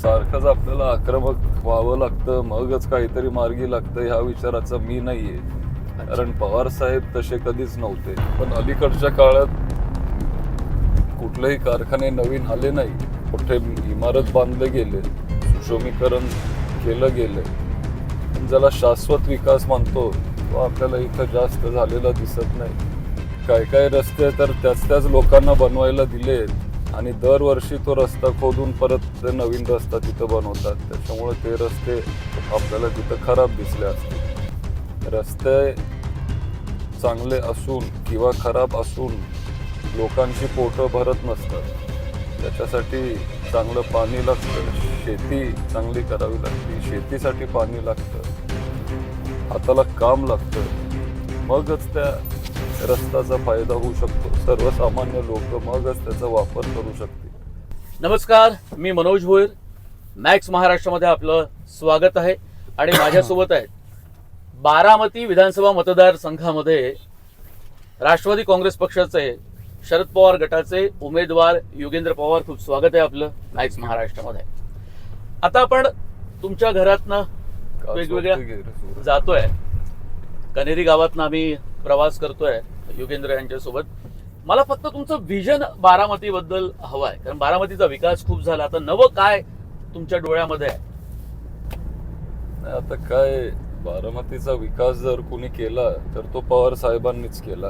सारखंच आपल्याला आक्रमक व्हावं लागतं मगच काहीतरी मार्गी लागतं ह्या विचाराचा मी नाहीये. कारण पवार साहेब तसे कधीच नव्हते. पण अलीकडच्या काळात कुठलेही कारखाने नवीन आले नाही. कुठे इमारत बांधले गेले सुशोमीकरण केलं गेले. ज्याला शाश्वत विकास मानतो तो आपल्याला इथं जास्त झालेला दिसत नाही. काय काय रस्ते तर त्याच त्याच लोकांना बनवायला दिलेत. आणि दरवर्षी तो रस्ता खोदून परत ते नवीन रस्ता तिथं बनवतात. त्याच्यामुळे ते रस्ते आपल्याला तिथं खराब दिसले असतील. रस्ते चांगले असून किंवा खराब असून लोकांची पोटं भरत नसतात. त्याच्यासाठी चांगलं पाणी लागतं. शेती चांगली करावी लागते. शेतीसाठी पाणी लागतं. हाताला काम लागतं. मगच त्या रस्त्याचा फायदा होऊ शकतो. सर्वसामान्य लोक मगच त्याचा वापर करू शकतील. नमस्कार मी मनोज भोईर. मॅक्स महाराष्ट्रामध्ये आपलं स्वागत आहे आणि माझ्यासोबत आहेत बारामती विधानसभा मतदारसंघामध्ये राष्ट्रवादी काँग्रेस पक्षाचे शरद पवार गटाचे उमेदवार योगेंद्र पवार. खूप स्वागत आहे आपलं मॅक्स महाराष्ट्रामध्ये. आता आपण तुमच्या घरातनं वेगवेगळ्या जातोय. कनेरी गावातनं आम्ही प्रवास करतोय योगेंद्र यांच्यासोबत. मला फक्त तुमचं विजन बारामती बद्दल हवं आहे कारण बारामतीचा विकास खूप झाला. आता नवं काय तुमच्या डोळ्यामध्ये आहे? आता काय बारामतीचा विकास जर कोणी केला तर तो पवार साहेबांनीच केला.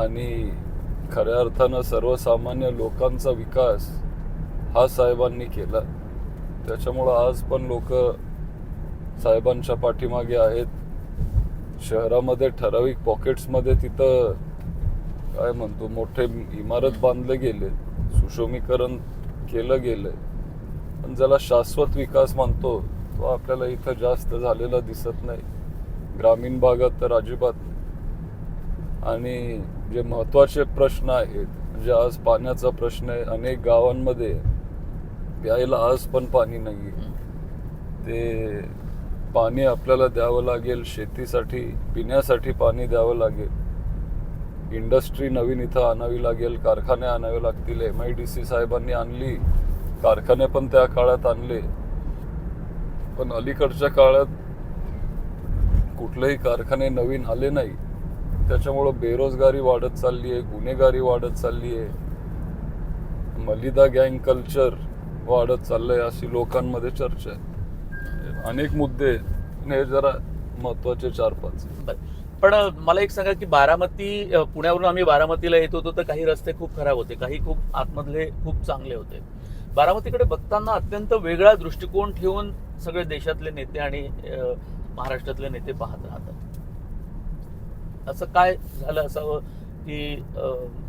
आणि खऱ्या अर्थानं सर्वसामान्य लोकांचा विकास हा साहेबांनी केला. त्याच्यामुळं आज पण लोक साहेबांच्या पाठीमागे आहेत. शहरामध्ये ठराविक पॉकेट्समध्ये तिथं काय म्हणतो मोठे इमारत बांधले गेले सुशोमीकरण केलं गेलंय पण ज्याला शाश्वत विकास मानतो तो आपल्याला इथं जास्त झालेला दिसत नाही. ग्रामीण भागात तर अजिबात नाही. आणि जे महत्त्वाचे प्रश्न आहेत म्हणजे आज पाण्याचा प्रश्न आहे अनेक गावांमध्ये प्यायला आज पण पाणी नाही ते पाणी आपल्याला द्यावं लागेल शेतीसाठी पिण्यासाठी पाणी द्यावं लागेल. इंडस्ट्री नवीन इथं आणावी लागेल कारखाने आणावे लागतील. एम आय डी सी साहेबांनी आणली कारखाने पण त्या काळात आणले. पण अलीकडच्या काळात कुठलेही कारखाने नवीन आले नाही. त्याच्यामुळं बेरोजगारी वाढत चालली आहे गुन्हेगारी वाढत चालली आहे. मलिदा गँग कल्चर वाढत चाललंय अशी लोकांमध्ये चर्चा आहे. अनेक मुद्दे आहेत. हे जरा महत्त्वाचे चार पाच. पण मला एक सांगा की बारामती पुण्यावरून आम्ही बारामतीला येत होतो तर काही रस्ते खूप खराब होते. काही खूप आतमधले खूप चांगले होते. बारामतीकडे बघताना अत्यंत वेगळा दृष्टिकोन ठेवून सगळे देशातले नेते आणि महाराष्ट्रातले नेते पाहत राहतात. असं काय झालं असावं की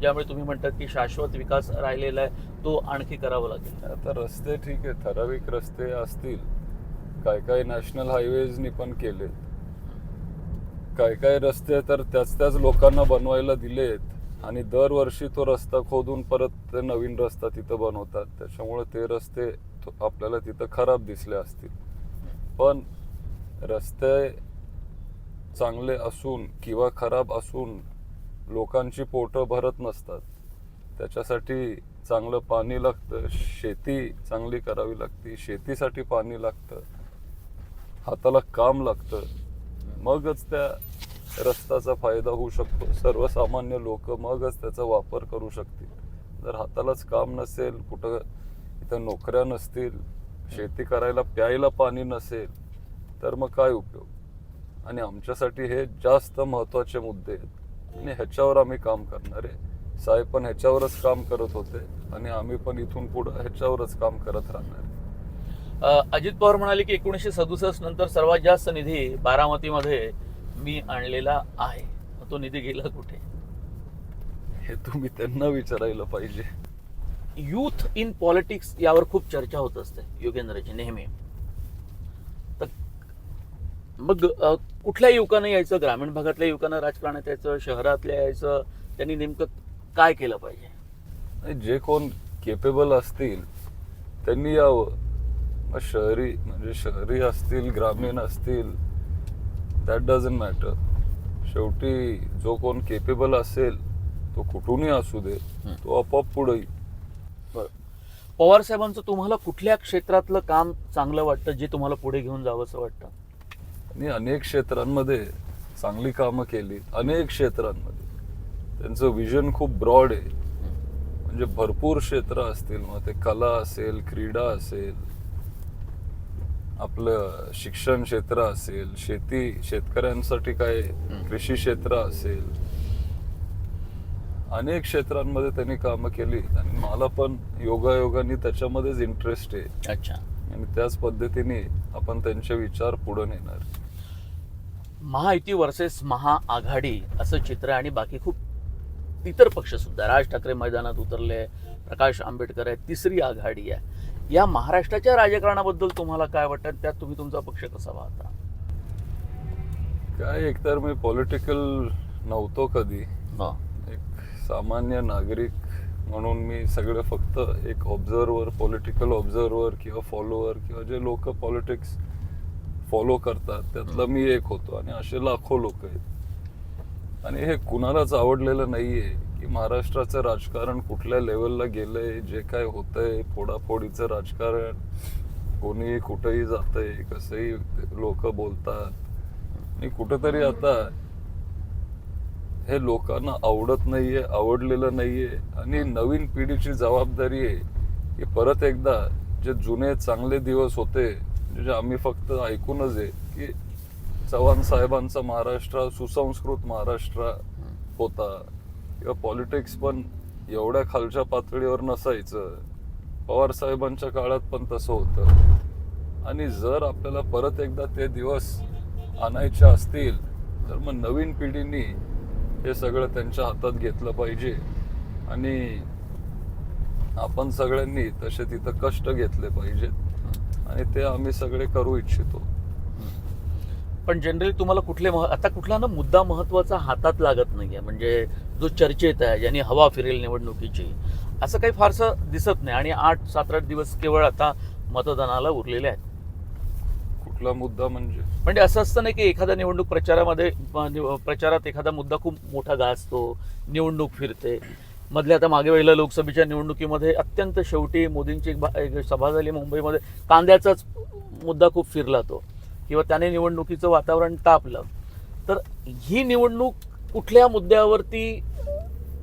ज्यामुळे तुम्ही म्हणतात की शाश्वत विकास राहिलेला आहे तो आणखी करावा लागेल? आता रस्ते ठीक आहे ठराविक रस्ते असतील. काय काय नॅशनल हायवेजनी पण केले काय काय रस्ते तर त्याच त्याच लोकांना बनवायला दिलेत आणि दरवर्षी तो रस्ता खोदून परत ते नवीन रस्ता तिथं बनवतात. त्याच्यामुळे ते रस्ते आपल्याला तिथं खराब दिसले असतील. पण रस्ते चांगले असून किंवा खराब असून लोकांची पोटं भरत नसतात. त्याच्यासाठी चांगलं पाणी लागतं. शेती चांगली करावी लागते. शेतीसाठी पाणी लागतं. हाताला काम लागतं. मगच त्या रस्त्याचा फायदा होऊ शकतो. सर्वसामान्य लोक मगच त्याचा वापर करू शकतील. जर हातालाच काम नसेल कुठं इथं नोकऱ्या नसतील शेती करायला प्यायला पाणी नसेल तर मग काय उपयोग? आणि आमच्यासाठी हे जास्त महत्त्वाचे मुद्दे आहेत. आणि ह्याच्यावर आम्ही काम करणार आहे. साहेब पण ह्याच्यावरच काम करत होते. आणि आम्ही पण इथून पुढं ह्याच्यावरच काम करत राहणार आहे. अजित पवार म्हणाले की एकोणीसशे सदुसष्ट नंतर सर्वात जास्त निधी बारामतीमध्ये मी आणलेला आहे. तो निधी गेला कुठे? हे तुम्ही त्यांना विचारायला पाहिजे. युथ इन पॉलिटिक्स यावर खूप चर्चा होत असते योगेंद्रची नेहमी. तर मग कुठल्या युवकानं यायचं? ग्रामीण भागातल्या युवकानं राजकारणात यायचं शहरातल्या यायचं? त्यांनी नेमकं काय केलं पाहिजे? जे कोण केपेबल असतील त्यांनी यावं. शहरी म्हणजे शहरी असतील ग्रामीण असतील दॅट डझंट मॅटर शेवटी जो कोण केपेबल असेल तो कुठूनही असू दे. तो आपोआप पुढे बरं. पवार साहेबांचं तुम्हाला कुठल्या क्षेत्रातलं काम चांगलं वाटतं जे तुम्हाला पुढे घेऊन जावं असं वाटतं? आणि अनेक क्षेत्रांमध्ये चांगली कामं केली अनेक क्षेत्रांमध्ये. त्यांचं विजन खूप ब्रॉड आहे. म्हणजे भरपूर क्षेत्र असतील मग ते कला असेल क्रीडा असेल आपलं शिक्षण क्षेत्र असेल शेती शेतकऱ्यांसाठी काय कृषी क्षेत्र असेल अनेक क्षेत्रांमध्ये त्यांनी कामं केली. आणि मला पण योगायोगाने त्याच्यामध्येच इंटरेस्ट आहे. अच्छा. आणि त्याच पद्धतीने आपण त्यांचे विचार पुढे नेणार. महायुती वर्सेस महाआघाडी असं चित्र आणि बाकी खूप इतर पक्ष सुद्धा. राज ठाकरे मैदानात उतरले प्रकाश आंबेडकर आहे तिसरी आघाडी आहे. या महाराष्ट्राच्या राजकारणाबद्दल तुम्हाला काय वाटतं? त्यात तुम्ही तुमचा पक्ष कसा पाहता? काय एकतर मी पॉलिटिकल नव्हतो कधी. हा. एक सामान्य नागरिक म्हणून मी सगळं फक्त एक ऑब्झर्वर पॉलिटिकल ऑब्झर्वर किंवा फॉलोअर किंवा जे लोक पॉलिटिक्स फॉलो करतात त्यातला मी एक होतो. आणि असे लाखो लोक आहेत. आणि हे कुणालाच आवडलेलं नाहीये. की महाराष्ट्राचं राजकारण कुठल्या लेवलला गेलंय जे काय होतंय फोडाफोडीचं राजकारण कोणी कुठेही जातंय कसंही लोक बोलतात. आणि कुठेतरी आता हे लोकांना आवडत नाहीये आवडलेलं नाहीये आणि नवीन पिढीची जबाबदारी आहे की परत एकदा जे जुने चांगले दिवस होते म्हणजे जे आम्ही फक्त ऐकूनच आहे की चव्हाण साहेबांचा महाराष्ट्र सुसंस्कृत महाराष्ट्र होता. किंवा पॉलिटिक्स पण एवढ्या खालच्या पातळीवर नसायचं. पवार साहेबांच्या काळात पण तसं होतं. आणि जर आपल्याला परत एकदा ते दिवस आणायचे असतील तर मग नवीन पिढीने हे सगळं त्यांच्या हातात घेतलं पाहिजे. आणि आपण सगळ्यांनी तसे तिथं कष्ट घेतले पाहिजेत. आणि ते आम्ही सगळे करू इच्छितो. पण जनरली तुम्हाला कुठले मह- आता कुठला ना मुद्दा महत्त्वाचा हातात लागत नाहीये. म्हणजे जो चर्चेत आहे ज्यांनी हवा फिरेल निवडणुकीची असं काही फारसं दिसत नाही. आणि आठ सात आठ दिवस केवळ आता मतदानाला उरलेले आहेत. कुठला मुद्दा म्हणजे? म्हणजे असं असतं नाही की एखाद्या निवडणूक प्रचारामध्ये प्रचारात एखादा मुद्दा खूप मोठा गाजतो निवडणूक फिरते. मधल्या आता मागे वेळेला लोकसभेच्या निवडणुकीमध्ये अत्यंत शेवटी मोदींची एक सभा झाली मुंबईमध्ये. कांद्याचाच मुद्दा खूप फिरला तो. किंवा त्याने निवडणुकीचं वातावरण तापलं. तर ही निवडणूक कुठल्या मुद्द्यावरती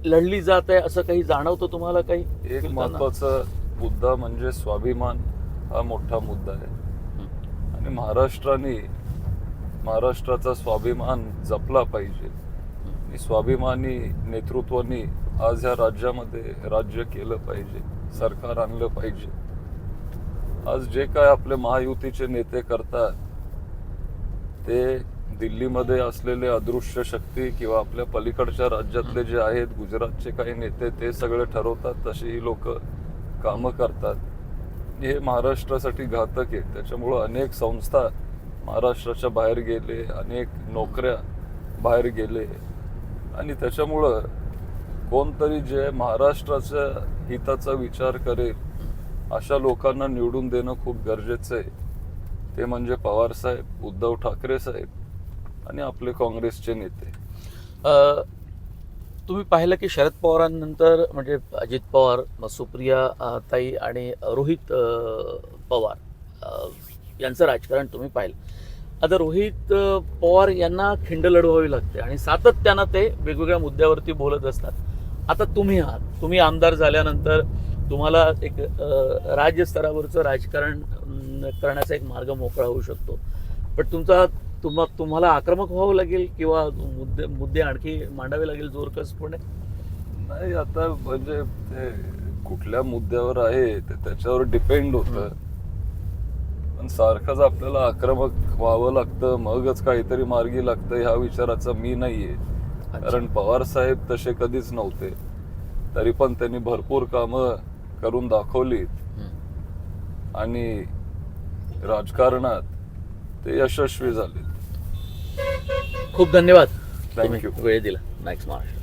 लढली जात आहे असं काही जाणवतं तुम्हाला काही एक? महत्त्वाचा मुद्दा म्हणजे स्वाभिमान हा मोठा मुद्दा आहे. आणि महाराष्ट्राने महाराष्ट्राचा स्वाभिमान जपला पाहिजे. स्वाभिमानी नेतृत्वानी आज ह्या राज्यामध्ये राज्य केलं पाहिजे सरकार आणलं पाहिजे. आज जे काय आपले महायुतीचे नेते करतात ते दिल्लीमध्ये असलेले अदृश्य शक्ती किंवा आपल्या पलीकडच्या राज्यातले जे आहेत गुजरातचे काही नेते ते सगळे ठरवतात तशी ही लोक कामं करतात. हे महाराष्ट्रासाठी घातक आहे. त्याच्यामुळं अनेक संस्था महाराष्ट्राच्या बाहेर गेले अनेक नोकऱ्या बाहेर गेले. आणि त्याच्यामुळं कोणतरी जे महाराष्ट्राच्या हिताचा विचार करेल अशा लोकांना निवडून देणं खूप गरजेचं आहे. ते म्हणजे पवार साहेब उद्धव ठाकरे साहेब आणि आपले काँग्रेसचे नेते. अ, तुम्ही पाहिलं की शरद पवारांनंतर म्हणजे अजित पवार मग सुप्रिया अ, ताई आणि रोहित अ, पवार अ, यांचं राजकारण तुम्ही पाहिलं. आता रोहित अ, पवार यांना खिंड लढवावी लागते आणि सातत्यानं ते वेगवेगळ्या मुद्द्यावरती बोलत असतात. आता तुम्ही आहात. तुम्ही आमदार झाल्यानंतर तुम्हाला एक अ, राज्यस्तरावरचं राजकारण अम, करण्याचा एक मार्ग मोकळा होऊ शकतो. पण तुमचा तुम्हा तुम्हाला आक्रमक व्हावं लागेल किंवा मुद्दे मुद्दे आणखी मांडावे लागेल जोरकसपणे? नाही आता म्हणजे ते कुठल्या मुद्द्यावर आहे ते त्याच्यावर डिपेंड होतं. पण सारखंच आपल्याला आक्रमक व्हावं लागतं मगच काहीतरी मार्गी लागतं ह्या विचाराचा मी नाहीये. कारण पवार साहेब तसे कधीच नव्हते. तरी पण त्यांनी भरपूर कामं करून दाखवलीत. आणि राजकारणात ते यशस्वी झाले खूप धन्यवाद. You. वेळ दिला. मॅक्स महाराष्ट्र